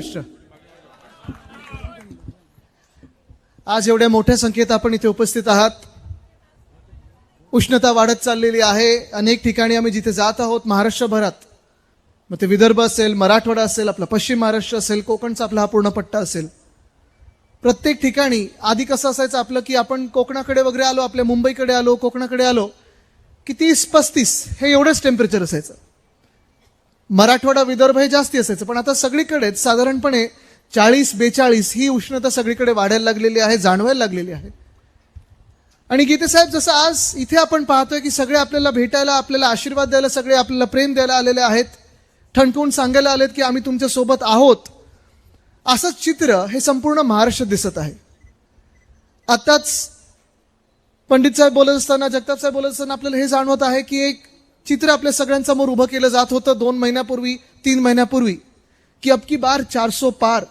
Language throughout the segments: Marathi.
महाराष्ट्र. आज एवढ्या मोठ्या संख्येत आपण इथे उपस्थित आहात. उष्णता वाढत चाललेली आहे. अनेक ठिकाणी आम्ही जिथे जात आहोत महाराष्ट्रभरात मग ते विदर्भ असेल मराठवाडा असेल आपला पश्चिम महाराष्ट्र असेल कोकणचा आपला हा पूर्ण पट्टा असेल. प्रत्येक ठिकाणी आधी कसं असायचं आपलं की आपण कोकणाकडे वगैरे आलो आपल्या मुंबईकडे आलो कोकणाकडे आलो की तीस पस्तीस हे एवढंच टेम्परेचर असायचं. मराठवाडा विदर्भ हे जास्ती असायचं. पण आता सगळीकडेच साधारणपणे चाळीस बेचाळीस ही उष्णता सगळीकडे वाढायला लागलेली आहे जाणवायला लागलेली आहे. आणि गीते साहेब जसं आज इथे आपण पाहतोय की सगळे आपल्याला भेटायला आपल्याला आशीर्वाद द्यायला सगळे आपल्याला प्रेम द्यायला आलेले आहेत. ठणकवून सांगायला आलेत की आम्ही तुमच्यासोबत आहोत. असंच चित्र हे संपूर्ण महाराष्ट्र दिसत आहे. आताच पंडित साहेब बोलत असताना जगताप साहेब बोलत असताना आपल्याला हे जाणवत आहे की एक चित्र आपल्या सगळ्यांसमोर उभं केलं जात होतं दोन महिन्यापूर्वी तीन महिन्यापूर्वी. की अबकी बार चारसो पार.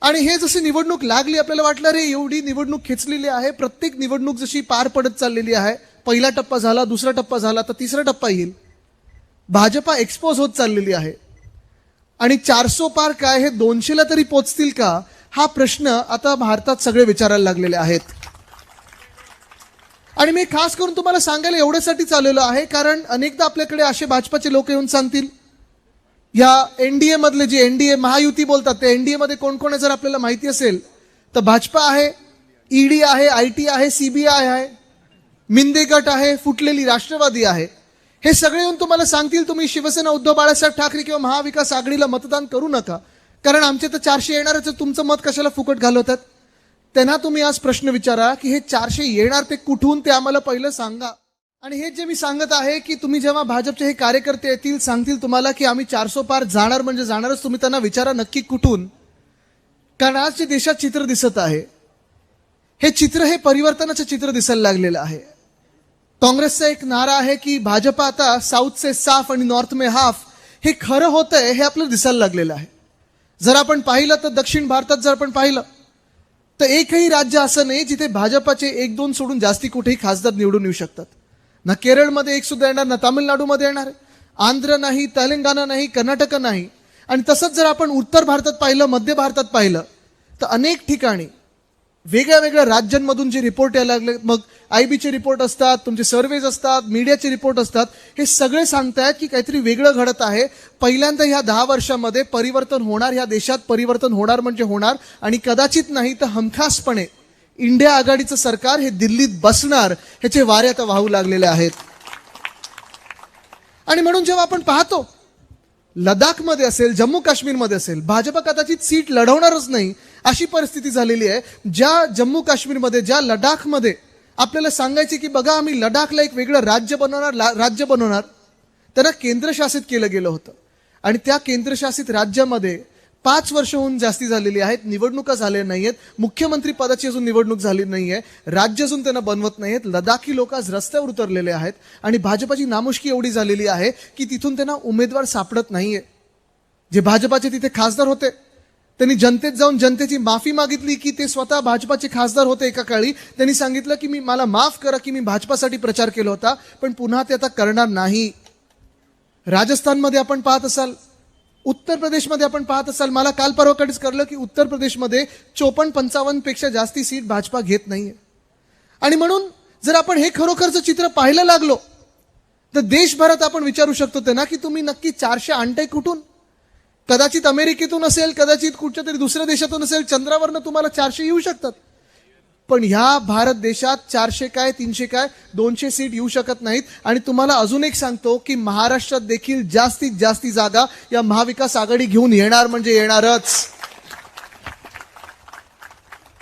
आणि हे जशी निवडणूक लागली आपल्याला वाटलं रे एवढी निवडणूक खेचलेली आहे प्रत्येक निवडणूक जशी पार पडत चाललेली आहे पहिला टप्पा झाला दुसरा टप्पा झाला तर तिसरा टप्पा येईल. भाजपा एक्सपोज होत चाललेली आहे. आणि चारसो पार काय हे दोनशेला तरी पोचतील का? हा प्रश्न आता भारतात सगळे विचारायला लागलेले आहेत. आणि मी खास करून तुम्हाला सांगायला एवढ्यासाठी चाललेलो आहे कारण अनेकदा आपल्याकडे असे भाजपाचे लोक येऊन सांगतील या एनडीए मधले जे एनडीए महायुती बोलतात ते एनडीए मध्ये कोण कोण आहे जर आपल्याला माहिती असेल तर भाजपा आहे ईडी आहे आय टी आहे सीबीआय आहे मिंदे गट आहे फुटलेली राष्ट्रवादी आहे. हे सगळे येऊन तुम्हाला सांगतील तुम्ही शिवसेना उद्धव बाळासाहेब ठाकरे किंवा महाविकास आघाडीला मतदान करू नका कारण आमचे तर चारशे येणारच आहे, तुमचं मत कशाला फुकट घालवतात? त्यांना तुम्ही आज प्रश्न विचारा की हे चारशे येणार ते कुठून ते आम्हाला पहिलं सांगा. आणि हे जे मी सांगत आहे की तुम्ही जेव्हा भाजपचे हे कार्यकर्ते येतील सांगतील तुम्हाला की आम्ही चारसो पार जाणार म्हणजे जाणारच तुम्ही त्यांना विचारा नक्की कुठून. कारण आज जे देशात चित्र दिसत आहे हे चित्र हे परिवर्तनाचं चित्र दिसायला लागलेलं आहे. काँग्रेसचा एक नारा आहे की भाजपा आता साऊथ से साफ आणि नॉर्थ मे हाफ हे खरं होतंय हे आपलं दिसायला लागलेलं आहे. जर आपण पाहिलं तर दक्षिण भारतात जर आपण पाहिलं तर एकही राज्य असं नाही जिथे भाजपाचे एक दोन सोडून जास्ती कुठेही खासदार निवडून येऊ शकतात. ना केरळमध्ये एक सुद्धा येणार ना तामिळनाडूमध्ये येणार. आंध्र नाही तेलंगणा नाही कर्नाटक नाही. आणि तसंच जर आपण उत्तर भारतात पाहिलं मध्य भारतात पाहिलं तर अनेक ठिकाणी वेगळ्या वेगळ्या राज्यांमधून जे रिपोर्ट यायला लागले मग आय बीचे रिपोर्ट असतात तुमचे सर्वेज असतात मीडियाचे रिपोर्ट असतात हे सगळे सांगतायत की काहीतरी वेगळं घडत आहे. पहिल्यांदा ह्या दहा वर्षामध्ये परिवर्तन होणार ह्या देशात परिवर्तन होणार म्हणजे होणार आणि कदाचित नाही तर हमखासपणे इंडिया आघाडीचं सरकार हे दिल्लीत बसणार ह्याचे वारे आता वाहू लागलेले आहेत. आणि म्हणून जेव्हा आपण पाहतो लडाखमध्ये असेल जम्मू काश्मीरमध्ये असेल भाजप कदाचित सीट लढवणारच नाही अशी परिस्थिती झालेली आहे. ज्या जम्मू काश्मीरमध्ये ज्या लडाखमध्ये आपल्याला सांगायचे की बघा आम्ही लडाखला एक वेगळं राज्य बनवणार ला- राज्य बनवणार. त्यांना केंद्रशासित केलं गेलं होतं. आणि त्या केंद्रशासित राज्यामध्ये पाच वर्षहून जास्ती झालेली आहेत निवडणुका झाल्या नाहीयेत मुख्यमंत्री पदाची अजून निवडणूक झाली नाहीये राज्य अजून त्यांना बनवत नाहीयेत लडाखी लोक आज रस्त्यावर उतरलेले आहेत आणि भाजपाची नामुष्की एवढी झालेली आहे की तिथून त्यांना उमेदवार सापडत नाहीये. जे भाजपाचे तिथे खासदार होते त्यांनी जनतेत जाऊन जनतेची माफी मागितली की ते स्वतः भाजपाचे खासदार होते एका काळी. त्यांनी सांगितलं की मी मला माफ करा की मी भाजपासाठी प्रचार केला होता पण पुन्हा ते आता करणार नाही. राजस्थानमध्ये आपण पाहत असाल उत्तर प्रदेशमध्ये आपण पाहत असाल मला काल परवाकडेच कळलं की उत्तर प्रदेशमध्ये चोपन्न पंचावन्नपेक्षा जास्ती सीट भाजपा घेत नाहीये. आणि म्हणून जर आपण हे खरोखरचं चित्र पाहायला लागलो तर देशभरात आपण विचारू शकतो त्यांना की तुम्ही नक्की चारशे आणताय कुठून? कदाचित अमेरिकेतून असेल कदाचित कुठच्या तरी दुसऱ्या देशातून असेल चंद्रावरनं तुम्हाला चारशे येऊ शकतात. पण ह्या भारत देशात चारशे काय तीनशे काय दोनशे सीट येऊ शकत नाहीत. आणि तुम्हाला अजून एक सांगतो की महाराष्ट्रात देखील जास्तीत जास्ती जागा या महाविकास आघाडी घेऊन येणार म्हणजे येणारच.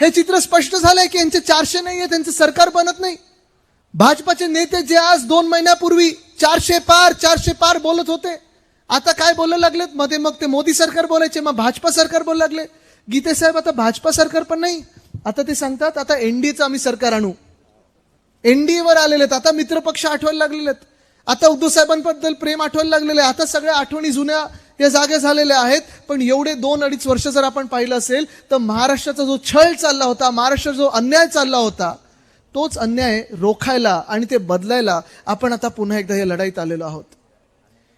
हे चित्र स्पष्ट झालंय की यांचे चारशे नाहीये त्यांचं सरकार बनत नाही. भाजपाचे नेते जे आज दोन महिन्यापूर्वी चारशे पार चारशे पार बोलत होते. आता काय बोलायला लागलेत? मध्ये मग ते मोदी सरकार बोलायचे मग भाजपा सरकार बोलायला लागले. गीते साहेब आता भाजपा सरकार पण नाही. आता ते सांगतात आता एनडीएचं आम्ही सरकार आणू. एनडीएवर आलेले आहेत आता मित्रपक्ष आठवायला लागलेले आहेत. आता उद्धव साहेबांबद्दल प्रेम आठवायला लागलेले आहे. आता सगळ्या आठवणी जुन्या या जागे झालेल्या आहेत पण एवढे दोन अडीच वर्ष जर आपण पाहिलं असेल तर महाराष्ट्राचा जो छळ चालला होता महाराष्ट्राचा जो अन्याय चालला होता तोच अन्याय रोखायला आणि ते बदलायला आपण आता पुन्हा एकदा या लढाईत आलेलो आहोत.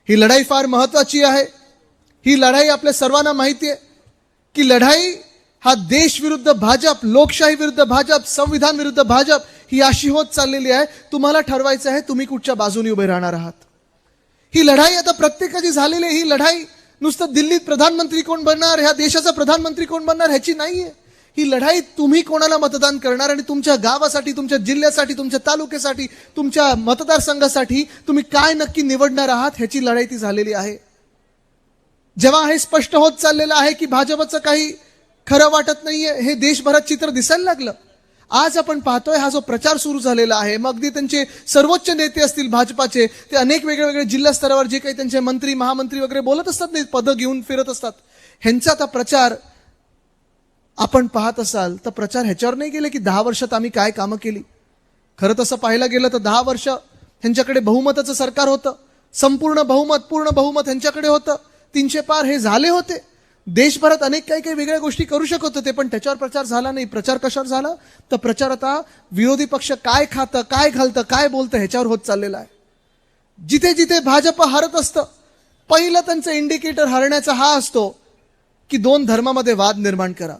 ही लढाई फार महत्वाची आहे. ही लढाई आपल्या सर्वांना माहिती आहे की लढाई हा देश विरुद्ध भाजप लोकशाही विरुद्ध भाजप संविधान विरुद्ध भाजप ही अशी होत चाललेली आहे. तुम्हाला ठरवायचं आहे तुम्ही कुठच्या बाजूने उभे राहणार आहात? ही लढाई आता प्रत्येकाची झालेली आहे. ही लढाई नुसतं दिल्लीत प्रधानमंत्री कोण बनणार ह्या देशाचा प्रधानमंत्री कोण बनणार ह्याची नाहीये. ही लढाई तुम्ही कोणाला मतदान करणार आणि तुमच्या गावासाठी तुमच्या जिल्ह्यासाठी तुमच्या तालुक्यासाठी तुमच्या मतदारसंघासाठी तुम्ही काय नक्की निवडणार आहात ह्याची लढाई ती झालेली आहे. जेव्हा हे स्पष्ट होत चाललेलं आहे की भाजपचं काही खरं वाटत नाहीये. हे देशभरात चित्र दिसायला लागलं. आज आपण पाहतोय हा जो प्रचार सुरू झालेला आहे. मग अगदी त्यांचे सर्वोच्च नेते असतील भाजपाचे ते अनेक वेगळे वेगळे जिल्हा स्तरावर जे काही त्यांचे मंत्री महामंत्री वगैरे बोलत असतात नाही पदं घेऊन फिरत असतात. ह्यांचा आता प्रचार आपण पाहत असाल तर प्रचार ह्याच्यावर नाही गेले की दहा वर्षात आम्ही काय कामं केली? खरं तसं पाहायला गेलं तर दहा वर्ष ह्यांच्याकडे बहुमताचं सरकार होतं. संपूर्ण बहुमत पूर्ण बहुमत ह्यांच्याकडे होतं. तीनशे पार हे झाले होते. देशभरात अनेक काही काही वेगळ्या गोष्टी करू शकत होते पण त्याच्यावर प्रचार झाला नाही. प्रचार कशावर झाला? तर प्रचार आता विरोधी पक्ष काय खातं काय घालतं काय बोलतं ह्याच्यावर होत चाललेला आहे. जिथे जिथे भाजप हरत असतं पहिलं त्यांचं इंडिकेटर हरण्याचा हा असतो की दोन धर्मामध्ये वाद निर्माण करा.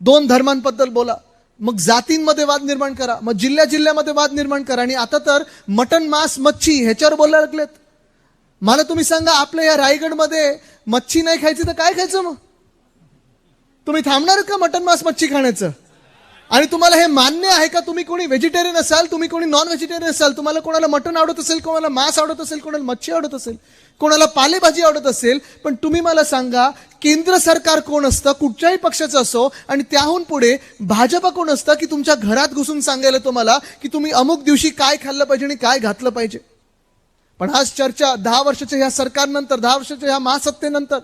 दोन धर्मांबद्दल बोला. मग जातींमध्ये वाद निर्माण करा. मग जिल्ह्या जिल्ह्यामध्ये वाद निर्माण करा. आणि आता तर मटन मांस मच्छी ह्याच्यावर बोलायला लागलेत. मला तुम्ही सांगा आपल्या या रायगडमध्ये मच्छी नाही खायची तर काय खायचं मग? तुम्ही थांबणार का मटन मांस मच्छी खाण्याचं? आणि तुम्हाला हे मान्य आहे का? तुम्ही कोणी व्हेजिटेरियन असाल तुम्ही कोणी नॉन व्हेजिटेरियन असाल तुम्हाला कोणाला मटन आवडत असेल कोणाला मांस आवडत असेल कोणाला मच्छी आवडत असेल कोणाला पालेभाजी आवडत असेल पण तुम्ही मला सांगा केंद्र सरकार कोण असतं कुठच्याही पक्षाचं असो आणि त्याहून पुढे भाजप कोण असतं की तुमच्या घरात घुसून सांगायला तुम्हाला की तुम्ही अमुक दिवशी काय खाल्लं पाहिजे आणि काय घातलं पाहिजे? पण आज चर्चा दहा वर्षाच्या ह्या सरकारनंतर दहा वर्षाच्या ह्या महासत्तेनंतर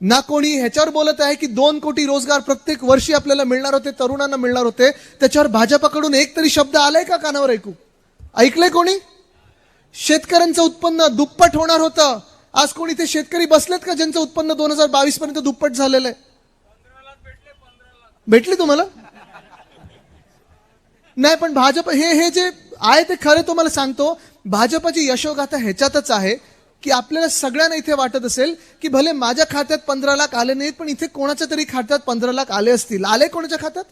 ना कोणी ह्याच्यावर बोलत आहे की दोन कोटी रोजगार प्रत्येक वर्षी आपल्याला मिळणार होते तरुणांना मिळणार होते त्याच्यावर भाजपाकडून एक तरी शब्द आलाय का कानावर ऐकू? ऐकलंय कोणी? शेतकऱ्यांचं उत्पन्न दुप्पट होणार होतं. आज कोणी ते शेतकरी बसलेत का ज्यांचं उत्पन्न दोन हजार बावीस पर्यंत दुप्पट झालेलं आहे? भेटली तुम्हाला? नाही पण भाजप हे हे जे आहे ते खरे तुम्हाला सांगतो. भाजपची यशोगाथा ह्याच्यातच आहे की आपल्याला सगळ्यांना इथे वाटत असेल की भले माझ्या खात्यात पंधरा लाख आले नाहीत पण इथे कोणाच्या तरी खात्यात पंधरा लाख आले असतील. आले कोणाच्या खात्यात?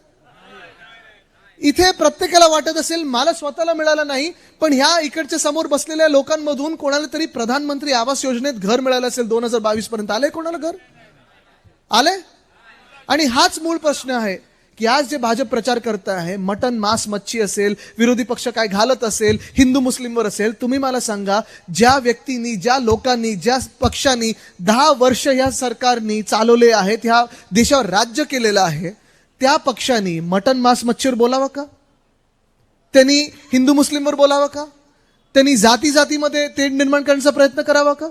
इथे प्रत्येकाला वाटत असेल मला स्वतःला मिळालं नाही पण ह्या इकडच्या समोर बसलेल्या लोकांमधून कोणाला तरी प्रधानमंत्री आवास योजनेत घर मिळालं असेल दोन हजार बावीस पर्यंत. आले कोणाला घर? आले आणि हाच मूळ प्रश्न आहे. की आज जे भाजप प्रचार करत आहे मटन मांस मच्छी असेल विरोधी पक्ष काय घालत असेल हिंदू मुस्लिमवर असेल तुम्ही मला सांगा ज्या व्यक्तींनी ज्या लोकांनी ज्या पक्षांनी दहा वर्ष ह्या सरकारनी चालवले आहेत ह्या देशावर राज्य केलेलं आहे त्या पक्षांनी मटन मांस मच्छीवर बोलावं का? त्यांनी हिंदू मुस्लिमवर बोलावं का? त्यांनी जाती जातीमध्ये ते निर्माण करण्याचा प्रयत्न करावा का?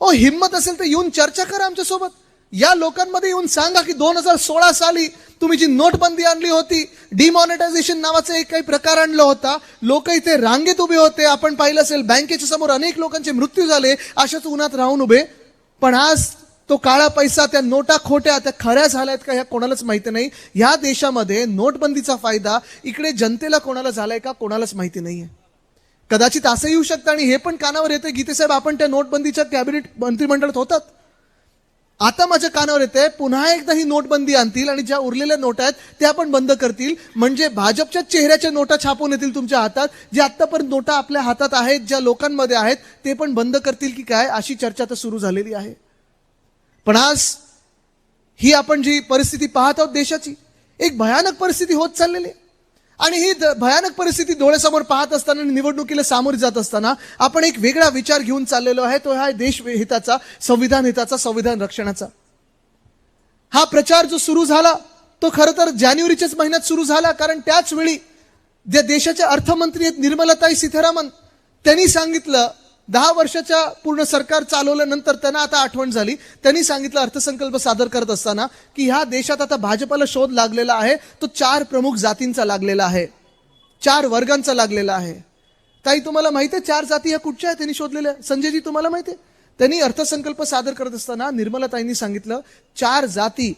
ओ हिंमत असेल तर येऊन चर्चा करा आमच्यासोबत. या लोकांमध्ये येऊन सांगा की दोन हजार सोळा साली तुम्ही जी नोटबंदी आणली होती डिमॉनिटायझेशन नावाचा एक काही प्रकार आणला होता लोक इथे रांगेत उभे होते. आपण पाहिलं असेल बँकेच्या समोर अनेक लोकांचे मृत्यू झाले अशाच उन्हात राहून उभे. पण आज तो काळा पैसा त्या नोटा खोट्या त्या खऱ्या झाल्यात का ह्या कोणालाच माहिती नाही. ह्या देशामध्ये नोटबंदीचा फायदा इकडे जनतेला कोणाला झालाय का कोणालाच माहिती नाहीये. कदाचित असं येऊ शकतं आणि हे पण कानावर येतं गीतेसाहेब आपण त्या नोटबंदीच्या कॅबिनेट मंत्रिमंडळात होतात. आता माझ्या कानावर येते पुन्हा एकदा ही नोटबंदी आणतील आणि ज्या उरलेल्या नोट आहेत त्या पण बंद करतील. म्हणजे भाजपच्या चेहऱ्याच्या नोटा छापून येतील तुमच्या हातात जे आत्तापर्यंत नोटा आपल्या हातात आहेत ज्या लोकांमध्ये आहेत ते पण बंद करतील की काय अशी चर्चा तर सुरू झालेली आहे. पण आज ही आपण जी परिस्थिती पाहत आहोत देशाची एक भयानक परिस्थिती होत चाललेली आहे. आणि ही द- भयानक परिस्थिती डोळ्यासमोर पाहत असताना आणि निवडणुकीला सामोरे जात असताना आपण एक वेगळा विचार घेऊन चाललेलो आहे. तो हा देश हिताचा संविधान हिताचा संविधान रक्षणाचा. हा प्रचार जो सुरू झाला तो खरं तर जानेवारीच्याच महिन्यात सुरू झाला. कारण त्याच वेळी ज्या देशाच्या अर्थमंत्री आहेत निर्मलाताई सीतारामन त्यांनी सांगितलं दहा वर्षाच्या पूर्ण सरकार चालवल्यानंतर त्यांना आता आठवण झाली. त्यांनी सांगितलं अर्थसंकल्प सादर करत असताना की ह्या देशात आता भाजपाला शोध लागलेला आहे. तो चार प्रमुख जातींचा लागलेला आहे. चार वर्गांचा लागलेला आहे. ताई तुम्हाला माहिती आहे चार जाती ह्या कुठच्या आहेत? त्यांनी शोधलेल्या. संजयजी तुम्हाला माहिती आहे? त्यांनी अर्थसंकल्प सादर करत असताना निर्मलाताईंनी सांगितलं चार जाती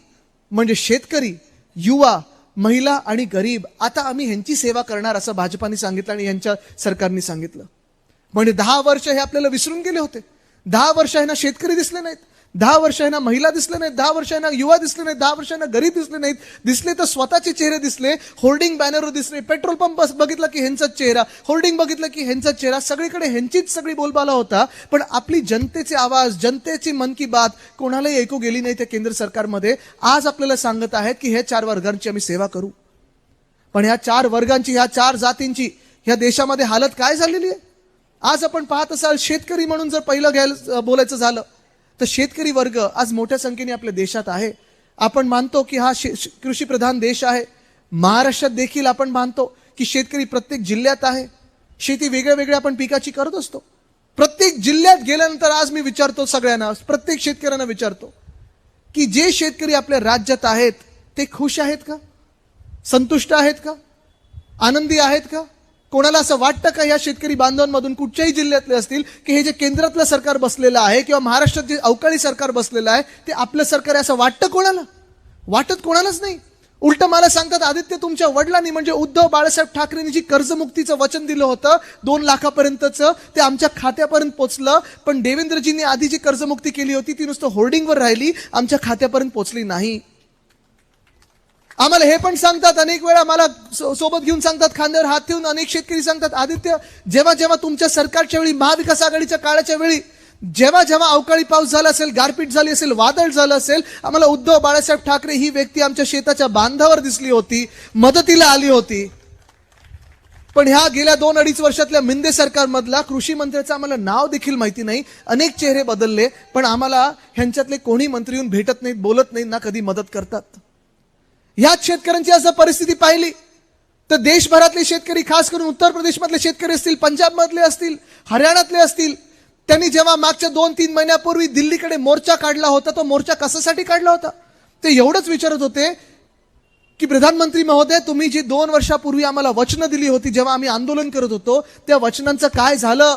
म्हणजे शेतकरी युवा महिला आणि गरीब. आता आम्ही ह्यांची सेवा करणार असं भाजपाने सांगितलं आणि यांच्या सरकारने सांगितलं. म्हणजे दहा वर्ष हे आपल्याला विसरून गेले होते. दहा वर्ष ह्यांना शेतकरी दिसले नाहीत. दहा वर्ष ह्यांना महिला दिसले नाहीत. दहा वर्षांना युवा दिसले नाहीत. दहा वर्षांना गरीब दिसले नाहीत. दिसले तर स्वतःचे चेहरे दिसले. होल्डिंग बॅनर दिसले. पेट्रोल पंप बघितलं की ह्यांचाच चेहरा. होल्डिंग बघितलं की ह्यांचा चेहरा. सगळीकडे ह्यांचीच सगळी बोलबाला होता. पण आपली जनतेचे आवाज जनतेची मन की बात कोणालाही ऐकू गेली नाही त्या केंद्र सरकारमध्ये. आज आपल्याला सांगत आहेत की हे चार वर्गांची आम्ही सेवा करू. पण ह्या चार वर्गांची ह्या चार जातींची ह्या देशामध्ये हालत काय झालेली आहे? आज आपण पाहत असाल शेतकरी म्हणून जर पहिलं घ्यायला बोलायचं झालं तर शेतकरी वर्ग आज मोठ्या संख्येने आपल्या देशात आहे. आपण मानतो की हा शे कृषी प्रधान देश आहे. महाराष्ट्रात देखील आपण मानतो की शेतकरी प्रत्येक जिल्ह्यात आहे. शेती वेगळ्या वेगळ्या आपण पिकाची करत असतो. प्रत्येक जिल्ह्यात गेल्यानंतर आज मी विचारतो सगळ्यांना प्रत्येक शेतकऱ्यांना विचारतो की जे शेतकरी आपल्या राज्यात आहेत ते खुश आहेत का? संतुष्ट आहेत का? आनंदी आहेत का? कोणाला असं वाटतं का या शेतकरी बांधवांमधून कुठच्याही जिल्ह्यातले असतील की हे जे केंद्रातलं सरकार बसलेलं आहे किंवा महाराष्ट्रात जे अवकाळी सरकार बसलेलं आहे ते आपलं सरकार आहे असं वाटतं कोणाला? वाटत कोणालाच नाही. उलट मला सांगतात आदित्य तुमच्या वडिलांनी म्हणजे उद्धव बाळासाहेब ठाकरेंनी जी कर्जमुक्तीचं वचन दिलं होतं दोन लाखापर्यंतचं ते आमच्या खात्यापर्यंत पोचलं पण देवेंद्रजींनी आधी जी कर्जमुक्ती केली होती ती नुसतं होर्डिंगवर राहिली आमच्या खात्यापर्यंत पोचली नाही. आम्हाला हे पण सांगतात अनेक वेळा मला सो- सोबत घेऊन सांगतात खांद्यावर हात ठेवून अनेक शेतकरी सांगतात आदित्य जेव्हा जेव्हा तुमच्या सरकारच्या वेळी महाविकास आघाडीच्या काळाच्या वेळी जेव्हा जेव्हा अवकाळी पाऊस झाला असेल गारपीट झाली असेल वादळ झालं असेल आम्हाला उद्धव बाळासाहेब ठाकरे ही व्यक्ती आमच्या शेताच्या बांधावर दिसली होती मदतीला आली होती. पण ह्या गेल्या दोन अडीच वर्षातल्या मिंदे सरकारमधला कृषी मंत्र्याचं आम्हाला नाव देखील माहिती नाही. अनेक चेहरे बदलले पण आम्हाला ह्यांच्यातले कोणी मंत्री येऊन भेटत नाहीत बोलत नाहीत ना कधी मदत करतात. ह्याच शेतकऱ्यांची असं परिस्थिती पाहिली तर देशभरातले शेतकरी खास करून उत्तर प्रदेशमधले शेतकरी असतील पंजाबमधले असतील हरियाणातले असतील त्यांनी जेव्हा मागच्या दोन तीन महिन्यापूर्वी दिल्लीकडे मोर्चा काढला होता तो मोर्चा कशासाठी काढला होता? ते एवढंच विचारत होते की प्रधानमंत्री महोदय तुम्ही जी दोन वर्षापूर्वी आम्हाला वचनं दिली होती जेव्हा आम्ही आंदोलन करत होतो त्या वचनांचं काय झालं?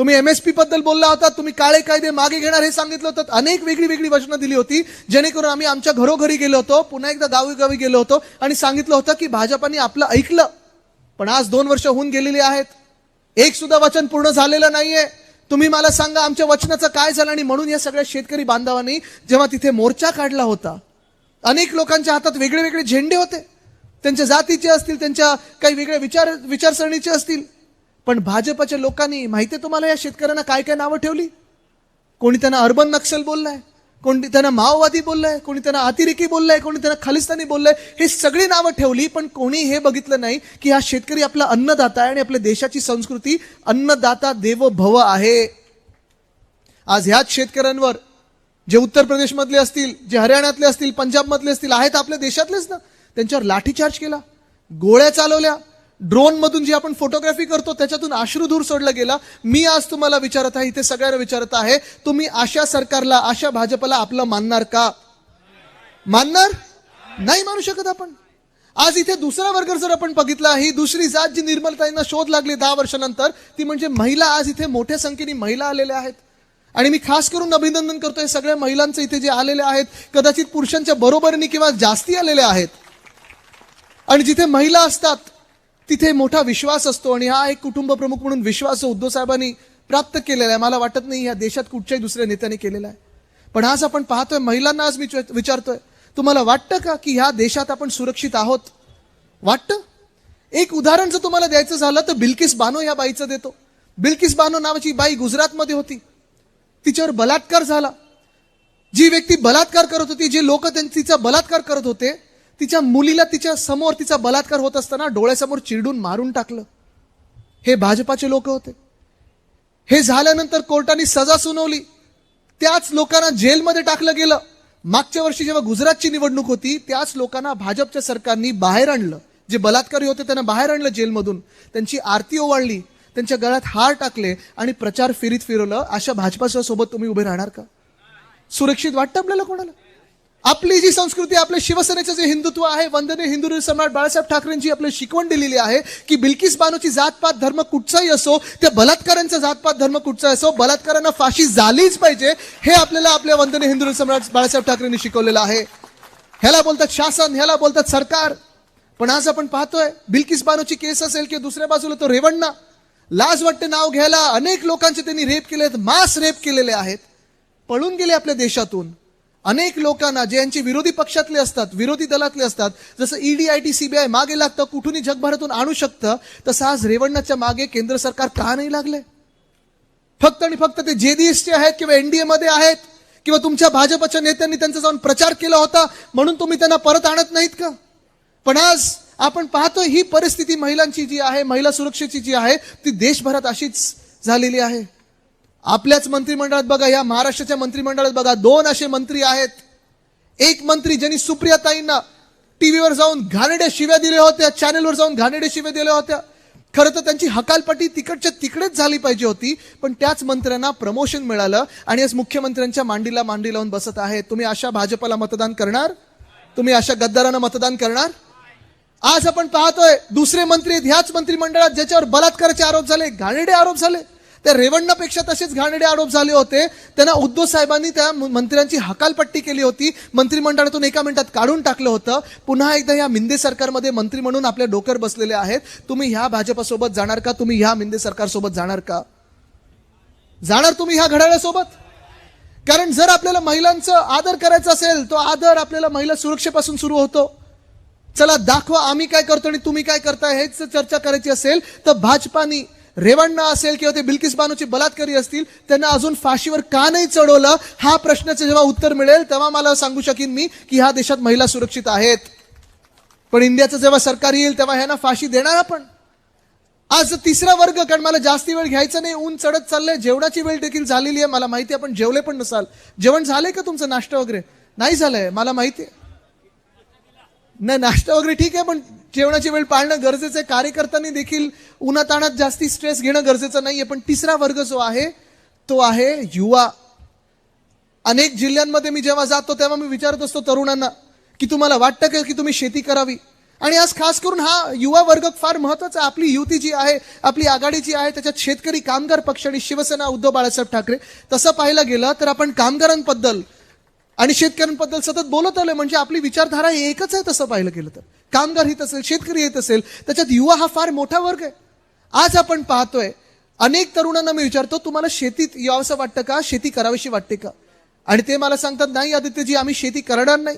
तुम्ही एमएसपी बद्दल बोलला होता तुम्ही काळे कायदे मागे घेणार हे सांगितलं होतं. अनेक वेगळी वेगळी वचनं दिली होती जेणेकरून आम्ही आमच्या घरोघरी गेलो होतो पुन्हा एकदा गावी गावी गेलो होतो आणि सांगितलं होतं की भाजपाने आपलं ऐकलं पण आज दोन वर्ष होऊन गेलेली आहेत. एक सुद्धा वचन पूर्ण झालेलं नाहीये. तुम्ही मला सांगा आमच्या वचनाचं काय झालं आणि म्हणून या सगळ्या शेतकरी बांधवांनी जेव्हा तिथे मोर्चा काढला होता अनेक लोकांच्या हातात वेगळे वेगळे झेंडे होते. त्यांच्या जातीचे असतील त्यांच्या काही वेगळ्या विचार विचारसरणीचे असतील. पण भाजपच्या लोकांनी माहिती आहे तुम्हाला या शेतकऱ्यांना काय काय नावं ठेवली? कोणी त्यांना अर्बन नक्षल बोललाय कोणी त्यांना माओवादी बोललाय कोणी त्यांना अतिरेकी बोललाय कोणी त्यांना खालिस्तानी बोललाय हे सगळी नावं ठेवली पण कोणी हे बघितलं नाही की हा शेतकरी आपला अन्नदाता आहे आणि आपल्या देशाची संस्कृती अन्नदाता देव भव आहे. आज ह्याच शेतकऱ्यांवर जे उत्तर प्रदेशमधले असतील जे हरियाणातले असतील पंजाबमधले असतील आहेत आपल्या देशातलेच ना त्यांच्यावर लाठीचार्ज केला गोळ्या चालवल्या ड्रोनमधून जी आपण फोटोग्राफी करतो त्याच्यातून अश्रुधूर सोडला गेला. मी आज तुम्हाला विचारत आहे इथे सगळ्यांना विचारत आहे तुम्ही अशा सरकारला अशा भाजपला आपलं मानणार का? मानणार? नाही मानू शकत आपण. आज इथे दुसरा वर्ग जर आपण बघितला ही दुसरी जात जी निर्मलताईंना शोध लागली दहा वर्षानंतर ती म्हणजे महिला आज इथे मोठ्या संख्येने महिला आलेल्या आहेत. आणि मी खास करून अभिनंदन करतोय सगळ्या महिलांचं इथे जे आलेले आहेत कदाचित पुरुषांच्या बरोबरीने किंवा जास्ती आलेल्या आहेत. आणि जिथे महिला असतात तिथे मोठा विश्वास असतो आणि हा एक कुटुंब प्रमुख म्हणून विश्वास उद्धव साहेबांनी प्राप्त केलेला आहे. मला वाटत नाही या देशात कुठच्याही दुसऱ्या नेत्याने केलेला आहे. पण आज आपण पाहतोय महिलांना आज मी विचारतोय तुम्हाला वाटतं का की ह्या देशात आपण सुरक्षित आहोत? वाटतं? एक उदाहरण जर तुम्हाला द्यायचं झालं तर बिल्किस बानो या बाईचं देतो. बिल्किस बानो नावाची बाई गुजरातमध्ये होती. तिच्यावर बलात्कार झाला. जी व्यक्ती बलात्कार करत होती जे लोक तिचा बलात्कार करत होते तिच्या मुलीला तिच्या समोर तिचा बलात्कार होत असताना डोळ्यासमोर चिरडून मारून टाकलं. हे भाजपाचे लोक होते. हे झाल्यानंतर कोर्टाने सजा सुनावली. त्याच लोकांना जेलमध्ये टाकलं गेलं. मागच्या वर्षी जेव्हा गुजरातची निवडणूक होती त्याच लोकांना भाजपच्या सरकारनी बाहेर आणलं. जे बलात्कारी होते त्यांना बाहेर आणलं जेलमधून. त्यांची आरती ओवाळली. त्यांच्या गळ्यात हार टाकले आणि प्रचार फिरीत फिरवलं. अशा भाजपाच्या सोबत तुम्ही उभे राहणार का? सुरक्षित वाटतं आपल्याला कोणाला? आपली जी संस्कृती आपल्या शिवसेनेचं जे हिंदुत्व आहे वंदने हिंदू सम्राट बाळासाहेब ठाकरेंची आपली शिकवण दिलेली आहे की बिल्किस बानोची जातपात धर्म कुठचाही असो त्या बलात्कारांचा जातपात धर्म कुठचा असो बलात्कारांना फाशी झालीच पाहिजे हे आपल्याला आपल्या वंदने हिंदू सम्राट बाळासाहेब ठाकरेंनी शिकवलेलं आहे. ह्याला बोलतात शासन ह्याला बोलतात सरकार. पण आज आपण पाहतोय बिल्किस बानोची केस असेल किंवा दुसऱ्या बाजूला तो रेवण्णा. लाज वाटते नाव घ्यायला अनेक लोकांचे त्यांनी रेप केले आहेत मास रेप केलेले आहेत. पळून गेले आपल्या देशातून. अनेक लोकांना जे यांचे विरोधी पक्षातले असतात विरोधी दलातले असतात जसं ईडी आय टी सीबीआय मागे लागतं कुठूनही जगभरातून आणू शकतं तसं आज रेवण्णाच्या मागे केंद्र सरकार का नाही लागले फक्त आणि फक्त ते जेडीएसचे आहेत किंवा एनडीए मध्ये आहेत किंवा तुमच्या भाजपच्या नेत्यांनी त्यांचा जाऊन प्रचार केला होता म्हणून तुम्ही त्यांना परत आणत नाहीत का? पण आज आपण पाहतोय ही परिस्थिती महिलांची जी आहे महिला सुरक्षेची जी आहे ती देशभरात अशीच झालेली आहे. आपल्याच मंत्रिमंडळात बघा या महाराष्ट्राच्या मंत्रिमंडळात बघा दोन असे मंत्री आहेत. एक मंत्री ज्यांनी सुप्रियाताईंना टीव्हीवर जाऊन घाणेड्या शिव्या दिल्या होत्या चॅनेलवर जाऊन घाणेड्या शिव्या दिल्या होत्या. खरं तर त्यांची हकालपट्टी तिकडच्या तिकडेच झाली पाहिजे होती पण त्याच मंत्र्यांना प्रमोशन मिळालं आणि आज मुख्यमंत्र्यांच्या मांडीला मांडी लावून बसत आहे. तुम्ही अशा भाजपला मतदान करणार? तुम्ही अशा गद्दारांना मतदान करणार? आज आपण पाहतोय दुसरे मंत्री आहेत ह्याच मंत्रिमंडळात ज्याच्यावर बलात्काराचे आरोप झाले घाणेरडे आरोप झाले. त्या रेवण्णापेक्षा तसेच घाणेडे आरोप झाले होते. त्यांना उद्धव साहेबांनी त्या मंत्र्यांची हकालपट्टी केली होती. मंत्रिमंडळातून एका मिनिटात काढून टाकलं होतं. पुन्हा एकदा या मिंदे सरकारमध्ये मंत्री म्हणून आपल्या डोकर बसलेले आहेत. तुम्ही ह्या भाजपसोबत जाणार का? तुम्ही ह्या मिंदे सरकारसोबत जाणार का? जाणार तुम्ही ह्या घड्याळासोबत? कारण जर आपल्याला महिलांचं आदर करायचा असेल तो आदर आपल्याला महिला सुरक्षेपासून सुरू होतो. चला दाखवा आम्ही काय करतो आणि तुम्ही काय करताय हेच चर्चा करायची असेल तर भाजपानी रेवण्णा असेल किंवा ते बिल्किस बानूची बलात्कारी असतील त्यांना अजून फाशीवर का नाही चढवलं? हा प्रश्नाचं जेव्हा उत्तर मिळेल तेव्हा मला सांगू शकेन मी की ह्या देशात महिला सुरक्षित आहेत. पण इंडियाचं जेव्हा सरकार येईल तेव्हा ह्यांना फाशी देणार आपण. आज तिसरा वर्ग कारण मला जास्ती वेळ घ्यायचा नाही ऊन चढत चाललंय जेवणाची वेळ देखील झालेली आहे मला माहिती आहे आपण जेवले पण नसाल. जेवण झालंय का तुमचं नाश्ता वगैरे? नाही झालंय मला माहिती आहे. नाही नाश्ता वगैरे ठीक आहे पण जेवणाची वेळ पाळणं गरजेचं आहे. कार्यकर्त्यांनी देखील उन्हाताणात जास्ती स्ट्रेस घेणं गरजेचं नाहीये पण तिसरा वर्ग जो आहे तो आहे युवा. अनेक जिल्ह्यांमध्ये मी जेव्हा जातो तेव्हा मी विचारत असतो तरुणांना की तुम्हाला वाटतं का की तुम्ही शेती करावी? आणि आज खास करून हा युवा वर्ग फार महत्त्वाचा आहे. आपली युती जी आहे आपली आघाडी जी आहे त्याच्यात शेतकरी कामगार पक्ष आणि शिवसेना उद्धव बाळासाहेब ठाकरे. तसं पाहायला गेलं तर आपण कामगारांबद्दल आणि शेतकऱ्यांबद्दल सतत बोलत आलोय. म्हणजे आपली विचारधारा एकच आहे तसं पाहिलं गेलं तर. कामगार येत असेल शेतकरी येत असेल त्याच्यात युवा हा फार मोठा वर्ग आहे. आज आपण पाहतोय अनेक तरुणांना मी विचारतो तुम्हाला शेतीत यावंसं वाटतं का? शेती करावीशी वाटते का? आणि ते मला सांगतात नाही आदित्यजी आम्ही शेती करणार नाही.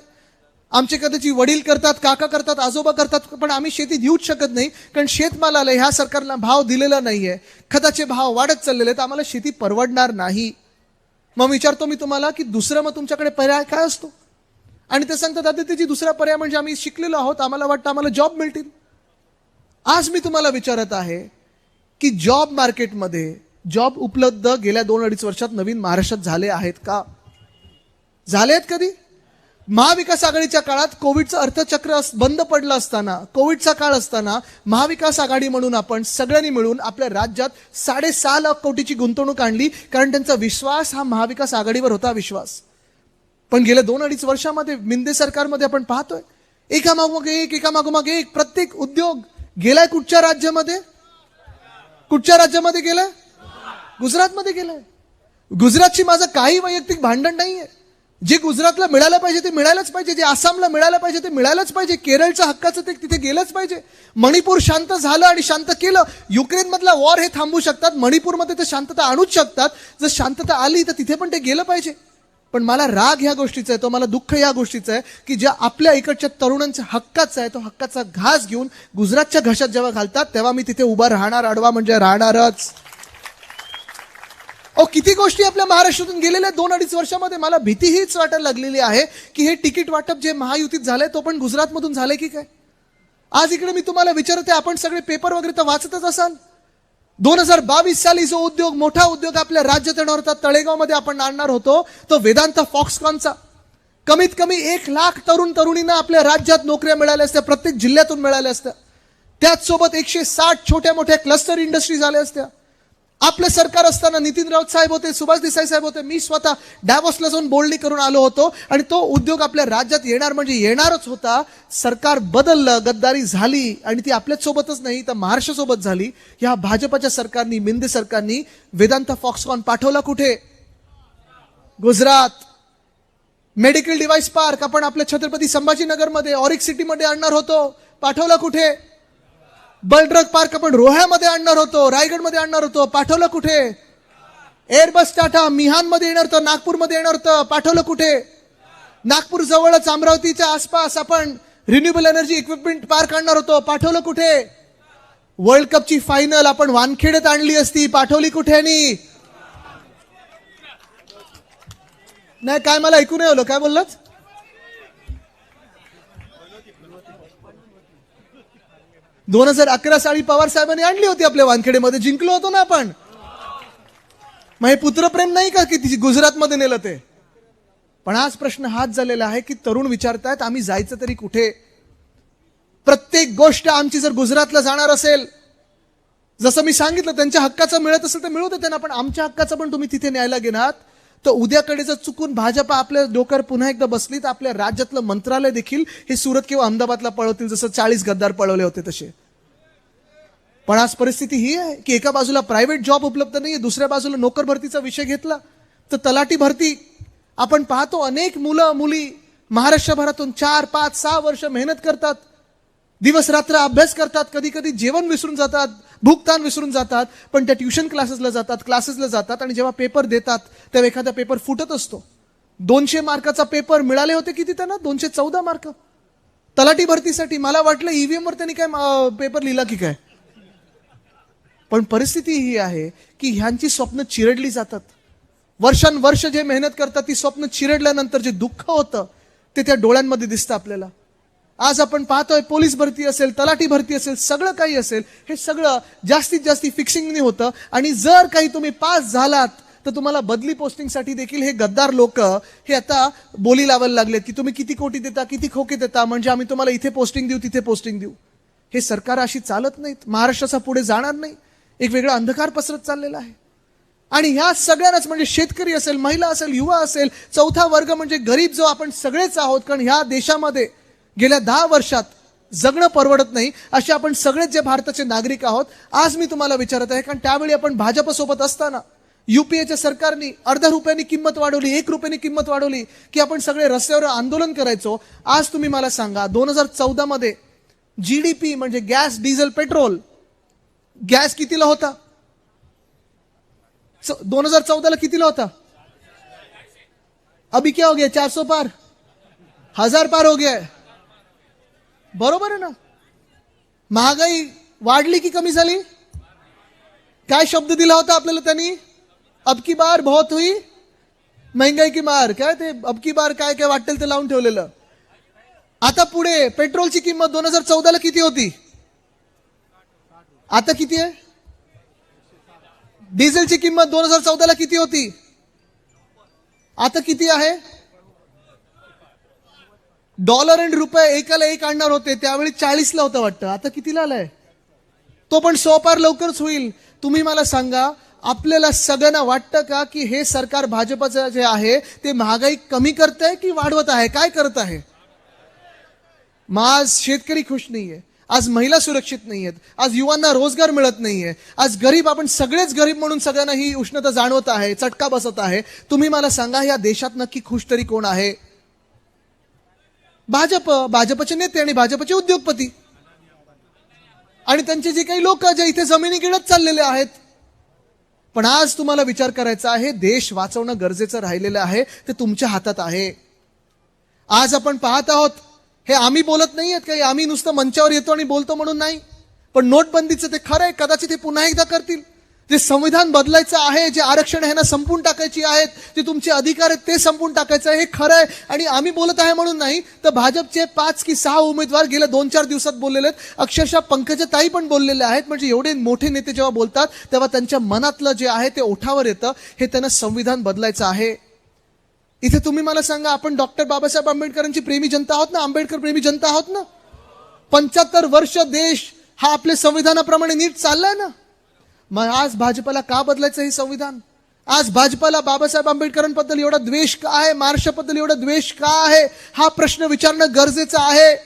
आमचे कदाचित वडील करतात काका करतात आजोबा करतात पण आम्ही शेती देऊच शकत नाही कारण शेतमालाला ह्या सरकारला भाव दिलेला नाहीये. खताचे भाव वाढत चाललेले आहेत आम्हाला शेती परवडणार नाही. मग विचारतो मी तुम्हाला की दुसरं मग तुमच्याकडे पर्याय काय असतो? आणि ते सांगतात आदित्यजी दुसरा पर्याय म्हणजे आम्ही शिकलेलो आहोत आम्हाला वाटतं आम्हाला जॉब मिळतील. आज मी तुम्हाला विचारत आहे की जॉब मार्केटमध्ये जॉब उपलब्ध गेल्या दोन अडीच वर्षात नवीन महाराष्ट्रात झाले आहेत का? झाले आहेत कधी? महाविकास आघाडीच्या काळात कोविडचं अर्थचक्र अस- बंद पडलं असताना कोविडचा काळ असताना महाविकास आघाडी म्हणून आपण सगळ्यांनी मिळून आपल्या राज्यात साडेसहा लाख कोटीची गुंतवणूक आणली कारण त्यांचा विश्वास हा महाविकास आघाडीवर होता विश्वास. पण गेल्या दोन अडीच वर्षामध्ये मिंदे सरकारमध्ये आपण पाहतोय. एका मागोमाग एक एका मागोमाग एक. प्रत्येक उद्योग गेलाय कुठच्या राज्यामध्ये? कुठच्या राज्यामध्ये गेलाय? गुजरातमध्ये गेलाय. गुजरातची माझं काही वैयक्तिक भांडण नाहीये. जे गुजरातला मिळालं पाहिजे ते मिळायलाच पाहिजे. जे आसामला मिळालं पाहिजे ते मिळायलाच पाहिजे. केरळच्या हक्काचं ते तिथे गेलंच पाहिजे. मणिपूर शांत झालं आणि शांत केलं. युक्रेन मधला वॉर हे थांबू शकतात. मणिपूरमध्ये ते शांतता आणूच शकतात. जर शांतता आली तर तिथे पण ते गेलं पाहिजे. पण मला राग ह्या गोष्टीचा आहे तो मला दुःख या गोष्टीचं आहे की ज्या आपल्या इकडच्या तरुणांच्या हक्काचा आहे तो हक्काचा घास घेऊन गुजरातच्या घशात जेव्हा घालतात तेव्हा मी तिथे उभा राहणार आडवा म्हणजे राहणारच. अहो किती गोष्टी आपल्या महाराष्ट्रातून गेलेल्या दोन अडीच वर्षामध्ये. मला भीती हीच वाटायला लागलेली आहे की हे तिकीट वाटप जे महायुतीत झालंय तो पण गुजरातमधून झालंय की काय? आज इकडे मी तुम्हाला विचारते आपण सगळे पेपर वगैरे तर वाचतच असाल. दोन हजार बावीस साली जो उद्योग मोठा उद्योग आपल्या राज्यात येणार होता तळेगावमध्ये आपण आणणार होतो तो वेदांत फॉक्सकॉनचा. कमीत कमी एक लाख तरुण तरुणींना आपल्या राज्यात नोकऱ्या मिळाल्या असत्या प्रत्येक जिल्ह्यातून मिळाल्या असत्या. त्याचसोबत एकशे साठ छोट्या मोठ्या क्लस्टर इंडस्ट्री झाल्या असत्या. आपलं सरकार असताना नितीन राऊत साहेब होते सुभाष देसाई साहेब होते मी स्वतः डॅवॉसला जाऊन बोलणी करून आलो होतो. आणि तो उद्योग आपल्या राज्यात येणार म्हणजे येणारच होता. सरकार बदललं गद्दारी झाली आणि ती आपल्याच सोबतच नाही तर महाराष्ट्रासोबत झाली. ह्या भाजपच्या सरकारनी मिंदे सरकारनी वेदांत फॉक्सकॉन पाठवला कुठे? गुजरात. मेडिकल डिव्हाइस पार्क आपण आपल्या छत्रपती संभाजीनगरमध्ये ऑरिक सिटीमध्ये आणणार होतो. पाठवला कुठे? बलड्रग पार्क आपण रोह्यामध्ये आणणार होतो रायगडमध्ये आणणार होतो. पाठवलं कुठे? एअरबस टाटा मिहानमध्ये येणार होतं नागपूरमध्ये येणार होतं. पाठवलं कुठे? नागपूर जवळच अमरावतीच्या आसपास आपण रिन्युएबल एनर्जी इक्विपमेंट पार्क आणणार होतो. पाठवलं कुठे? वर्ल्ड कपची फायनल आपण वानखेडेत आणली असती. पाठवली कुठे नाही काय मला ऐकू नाही आलं. काय बोललात? दोन हजार अकरा साली पवार साहेबांनी आणली होती आपल्या वानखेडेमध्ये. जिंकलो होतो ना आपण. मग हे पुत्रप्रेम नाही का की तिची गुजरातमध्ये नेलं ते? पण आज प्रश्न हाच झालेला आहे की तरुण विचारतायत आम्ही जायचं तरी कुठे? प्रत्येक गोष्ट आमची जर गुजरातला जाणार असेल जसं मी सांगितलं त्यांच्या हक्काचं मिळत असेल तर मिळू दे त्यांना पण आमच्या हक्काचं पण तुम्ही तिथे न्यायला गेलात तर उद्याकडे जर चुकून भाजपा आपल्या डोक्यावर पुन्हा एकदा बसली तर आपल्या राज्यातलं मंत्रालय देखील हे सुरत किंवा अहमदाबादला पळवतील जसं चाळीस गद्दार पळवले होते तसे. पण आज परिस्थिती ही आहे की एका बाजूला प्रायव्हेट जॉब उपलब्ध नाहीये दुसऱ्या बाजूला नोकर भरतीचा विषय घेतला. तर तलाठी भरती आपण पाहतो अनेक मुलं मुली महाराष्ट्रभरातून चार पाच सहा वर्ष मेहनत करतात. दिवस रात्र अभ्यास करतात कधी कधी जेवण विसरून जातात. भूकतान विसरून जातात पण त्या ट्युशन क्लासेसला जातात क्लासेसला जातात आणि जेव्हा पेपर देतात तेव्हा एखादा पेपर फुटत असतो. दोनशे मार्काचा पेपर मिळाले होते किती त्यांना? दोनशे चौदा मार्क. तलाठी भरतीसाठी मला वाटलं ईव्हीएम वर त्यांनी काय पेपर लिहिला की काय? पण परिस्थिती ही आहे की ह्यांची स्वप्न चिरडली जातात. वर्षानुवर्ष जे मेहनत करतात ती स्वप्न चिरडल्यानंतर जे दुःख होतं ते त्या डोळ्यांमध्ये दिसतं आपल्याला. आज आपण पाहतोय पोलीस भरती असेल तलाठी भरती असेल सगळं काही असेल हे सगळं जास्तीत जास्त फिक्सिंगने होतं. आणि जर काही तुम्ही पास झालात तर तुम्हाला बदली पोस्टिंगसाठी देखील हे गद्दार लोक हे आता बोली लावायला लागलेत की तुम्ही किती कोटी देता किती खोके देता म्हणजे आम्ही तुम्हाला इथे पोस्टिंग देऊ तिथे पोस्टिंग देऊ. हे सरकार अशी चालत नाहीत. महाराष्ट्राचा पुढे जाणार नाही. एक वेगळा अंधकार पसरत चाललेला आहे. आणि ह्या सगळ्यांनाच म्हणजे शेतकरी असेल महिला असेल युवा असेल चौथा वर्ग म्हणजे गरीब जो आपण सगळेच आहोत कारण ह्या देशामध्ये गेल्या दहा वर्षात जगणं परवडत नाही असे आपण सगळेच जे भारताचे नागरिक आहोत आज मी तुम्हाला विचारत आहे कारण त्यावेळी आपण भाजपसोबत असताना युपीएच्या सरकारने अर्ध्या रुपयांनी किंमत वाढवली एक रुपयानी किंमत वाढवली की आपण सगळे रस्त्यावर आंदोलन करायचो. आज तुम्ही मला सांगा दोन हजार चौदामध्ये जी डी पी म्हणजे गॅस डिझेल पेट्रोल गॅस कितीला होता? दोन हजार चौदाला कितीला होता? अभी क्या हो गया? चार सौ पार. हजार पार हो गया. बरोबर आहे ना? महागाई वाढली की कमी झाली? काय शब्द दिला होता आपल्याला त्यांनी? अबकी बार बहुत हुई महंगाई की मार. काय ते? अबकी बार काय काय वाटेल ते लावून ठेवलेलं. आता पुढे पेट्रोलची किंमत दोन हजार चौदाला किती होती? आता किती आहे? डिझेलची किंमत दोन हजार चौदाला किती होती? आता किती आहे? डॉलर आणि रुपये एकाला एक आणणार होते त्यावेळी चाळीसला होतं वाटतं. आता कितीला आलाय? तो पण सोपार लवकरच होईल. तुम्ही मला सांगा आपल्याला सगळ्यांना वाटतं का की हे सरकार भाजपचं जे आहे ते महागाई कमी करत आहे की वाढवत आहे? काय करत आहे? मग आज शेतकरी खुश नाहीये. आज महिला सुरक्षित नाही आहेत आज युवांना रोजगार मिळत नाहीये. आज गरीब आपण सगळेच गरीब म्हणून सगळ्यांना ही उष्णता जाणवत आहे चटका बसत आहे. तुम्ही मला सांगा या देशात नक्की खुश तरी कोण आहे? भाजप भाजपचे नेते आणि भाजपचे उद्योगपती. आणि त्यांचे जे काही लोक जे इथे जमिनी गिळत चाललेले आहेत पण आज तुम्हाला विचार करायचा आहे देश वाचवणं गरजेचं राहिलेलं आहे ते तुमच्या हातात आहे. आज आपण पाहत आहोत हे आम्ही बोलत नाही आहेत काही आम्ही नुसतं मंचावर येतो आणि बोलतो म्हणून नाही. पण नोटबंदीचं ते खरं आहे कदाचित हे पुन्हा एकदा करतील. जे संविधान बदलायचं आहे जे आरक्षण ह्यांना संपून टाकायची आहेत जे तुमचे अधिकार आहेत ते संपून टाकायचं आहे हे खरं आहे. आणि आम्ही बोलत आहे म्हणून नाही तर भाजपचे पाच की सहा उमेदवार गेल्या दोन चार दिवसात बोललेले आहेत. अक्षरशः पंकजा ताई पण बोललेले आहेत म्हणजे एवढे मोठे नेते जेव्हा बोलतात तेव्हा त्यांच्या मनातलं जे आहे ते ओठावर येतं. हे त्यांना संविधान बदलायचं आहे. इथे तुम्ही मला सांगा आपण डॉक्टर बाबासाहेब आंबेडकरांची प्रेमी जनता आहोत ना? आंबेडकर प्रेमी जनता आहोत ना? पंच्याहत्तर वर्ष देश हा आपल्या संविधानाप्रमाणे नीट चाललाय ना? मग आज भाजपला का बदलायचं हे संविधान? आज भाजपला बाबासाहेब आंबेडकरांबद्दल एवढा द्वेष का आहे? महाराष्ट्राबद्दल एवढा द्वेष का आहे? हा प्रश्न विचारणं गरजेचं आहे.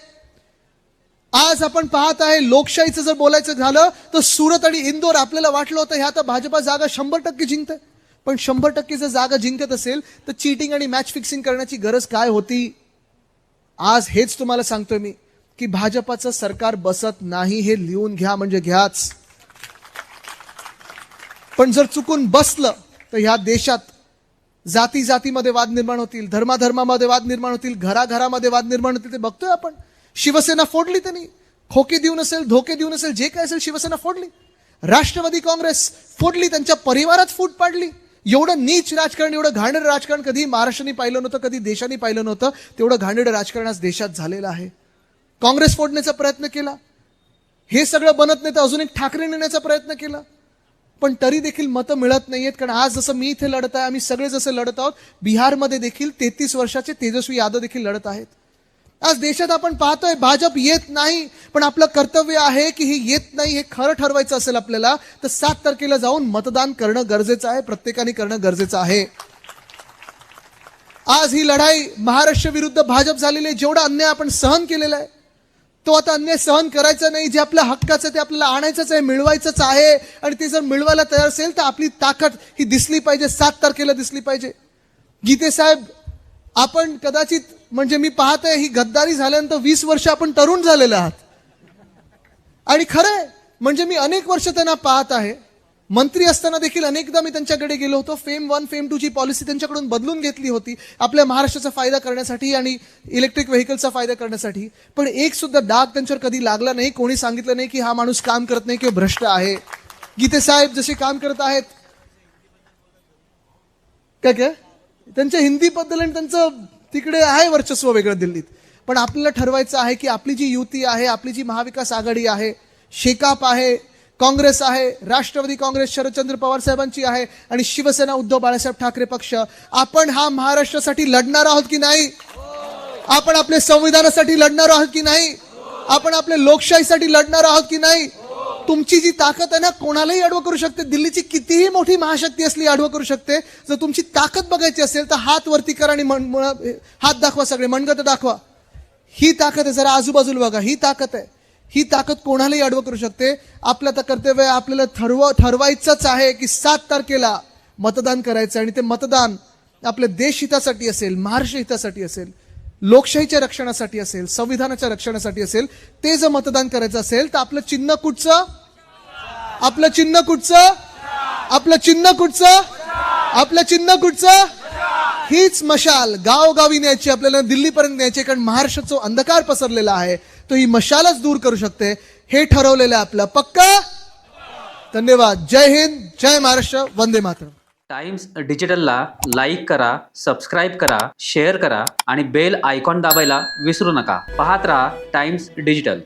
आज आपण पाहत आहे लोकशाहीचं जर बोलायचं झालं तर सुरत आणि इंदोर आपल्याला वाटलं होतं ह्या तर भाजपा जागा शंभर टक्के जिंकते पण शंभर टक्के जर जागा जिंकत असेल तर चीटिंग आणि मॅच फिक्सिंग करण्याची गरज काय होती? आज हेच तुम्हाला सांगतोय मी की भाजपाचं सरकार बसत नाही हे लिहून घ्या म्हणजे घ्याच. पण जर चुकून बसलं तर ह्या देशात जाती जातीमध्ये वाद निर्माण होतील धर्माधर्मामध्ये वाद निर्माण होतील घराघरामध्ये वाद निर्माण होतील ते बघतोय आपण. शिवसेना फोडली त्यांनी. खोके देऊन असेल धोके देऊन असेल जे काय असेल शिवसेना फोडली. राष्ट्रवादी काँग्रेस फोडली त्यांच्या परिवारात फूट पाडली. एवढं नीच राजकारण एवढं घाणेरडं राजकारण कधी महाराष्ट्राने पाहिलं नव्हतं कधी देशाने पाहिलं नव्हतं. तेवढं घाणेरं राजकारण आज देशात झालेलं आहे. काँग्रेस फोडण्याचा प्रयत्न केला. हे सगळं बनत नाही तर अजून एक ठाकरे नेण्याचा प्रयत्न केला. पण तरी देखील मतं मिळत नाहीयेत कारण आज जसं मी इथे लढत आहे आम्ही सगळे जसे लढत आहोत बिहारमध्ये देखील तेहतीस वर्षाचे तेजस्वी यादव देखील लढत आहेत. आज देशात आपण पाहतोय भाजप येत नाही पण आपलं कर्तव्य आहे की हे येत नाही हे खरं ठरवायचं असेल आपल्याला तर सात तारखेला जाऊन मतदान करणं गरजेचं आहे प्रत्येकाने करणं गरजेचं आहे. आज ही लढाई महाराष्ट्र विरुद्ध भाजप झालेली आहे जेवढा अन्याय आपण सहन केलेला आहे तो आता अन्याय सहन करायचा नाही जे आपल्या हक्काचं ते आपल्याला आणायचंच आहे मिळवायचंच आहे. आणि ते जर मिळवायला तयार असेल तर आपली ताकद ही दिसली पाहिजे सात तारखेला दिसली पाहिजे. गीते साहेब आपण कदाचित म्हणजे मी पाहतोय ही गद्दारी झाल्यानंतर वीस वर्ष आपण तरुण झालेले आहात. आणि खरंय म्हणजे मी अनेक वर्ष त्यांना पाहत आहे. मंत्री असताना देखील अनेकदा मी त्यांच्याकडे गेलो होतो. फेम वन फेम टू ची पॉलिसी त्यांच्याकडून बदलून घेतली होती. आपल्या महाराष्ट्राचा फायदा करण्यासाठी आणि इलेक्ट्रिक व्हेकलचा फायदा करण्यासाठी. पण एक सुद्धा डाग त्यांच्यावर कधी लागला नाही कोणी सांगितलं नाही की हा माणूस काम करत नाही किंवा भ्रष्ट आहे. गीते साहेब जसे काम करत आहेत. काय काय? त्यांच्या हिंदीबद्दल आणि त्यांचं तिकडे आहे वर्चस्व वेगळं दिल्लीत. पण आपल्याला ठरवायचं आहे की आपली जी युती आहे आपली जी महाविकास आघाडी आहे शेकाप आहे काँग्रेस आहे राष्ट्रवादी काँग्रेस शरदचंद्र पवार साहेबांची आहे आणि शिवसेना उद्धव बाळासाहेब ठाकरे पक्ष. आपण हा महाराष्ट्रासाठी लढणार आहोत की नाही? आपण आपल्या संविधानासाठी लढणार आहोत की नाही? आपण आपल्या लोकशाहीसाठी लढणार आहोत की नाही? तुमची जी ताकद आहे ना कोणालाही अडवं करू शकते. दिल्लीची कितीही मोठी महाशक्ती असली अडवं करू शकते. जर तुमची ताकद बघायची असेल तर हात वरती करा आणि मन- हात दाखवा सगळे मनगत दाखवा. ही ताकद आहे जरा आजूबाजूला बघा. ही ताकद आहे. ही ताकद कोणालाही अडवं करू शकते? आपलं तर कर्तव्य आपल्याला ठरव ठरवायचंच आहे की सात तारखेला मतदान करायचं आणि ते मतदान आपल्या देश हितासाठी असेल महाराष्ट्र हितासाठी असेल लोकशाहीच्या रक्षणासाठी असेल संविधानाच्या रक्षणासाठी असेल ते जर मतदान करायचं असेल तर आपलं चिन्ह कुठचं? आपलं चिन्ह कुठचं? आपलं चिन्ह कुठचं? आपलं चिन्ह कुठचं? हीच मशाल गावगावी न्यायची आपल्याला दिल्लीपर्यंत न्यायची कारण महाराष्ट्राचा अंधकार पसरलेला आहे. तो ही मशालच दूर करू शकते. हे ठरवलेलं आहे आपलं. पक्का? धन्यवाद. जय हिंद जय महाराष्ट्र वंदे मातरम. टाइम्स डिजिटलला लाईक करा सबस्क्राईब करा शेअर करा आणि बेल आयकॉन दाबायला विसरू नका. पाहत राहा टाइम्स डिजिटल.